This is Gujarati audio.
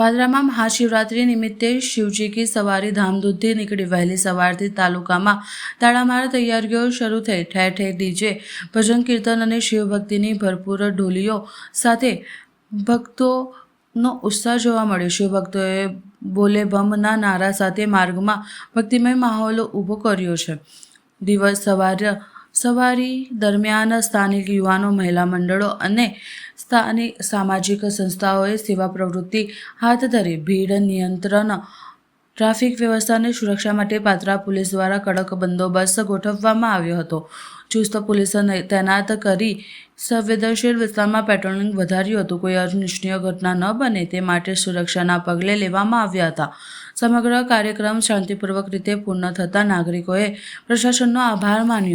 પાદરામાં મહાશિવરાત્રિ નિમિત્તે શિવજી કી સવારી ધામધૂમથી નીકળી વહેલી સવારથી તાલુકામાં તાળામાર તૈયારીઓ શરૂ થઈ. ઠેર ઠેર ડીજે, ભજન કીર્તન અને શિવભક્તિની ભરપૂર ઢોલીઓ સાથે ભક્તોનો ઉત્સાહ જોવા મળ્યો. શિવભક્તોએ બોલે બમના નારા સાથે માર્ગમાં ભક્તિમય માહોલ ઊભો કર્યો છે. દિવસ સવાર સવારી દરમિયાન સ્થાનિક યુવાનો, મહિલા મંડળો અને સ્થાનિક સામાજિક સંસ્થાઓએ સેવા પ્રવૃત્તિ હાથ ધરી ભીડ નિયંત્રણ, ટ્રાફિક વ્યવસ્થાની સુરક્ષા માટે પાત્રા પોલીસ દ્વારા કડક બંદોબસ્ત ગોઠવવામાં આવ્યો હતો. ચુસ્ત પોલીસ તૈનાત કરી સંવેદનશીલ વિસ્તારમાં પેટ્રોલિંગ વધાર્યું હતું. કોઈ અનિચ્છનીય ઘટના ન બને તે માટે સુરક્ષાના પગલે લેવામાં આવ્યા હતા. સમગ્ર કાર્યક્રમ શાંતિપૂર્વક રીતે પૂર્ણ થતાં નાગરિકોએ પ્રશાસનનો આભાર માન્યો.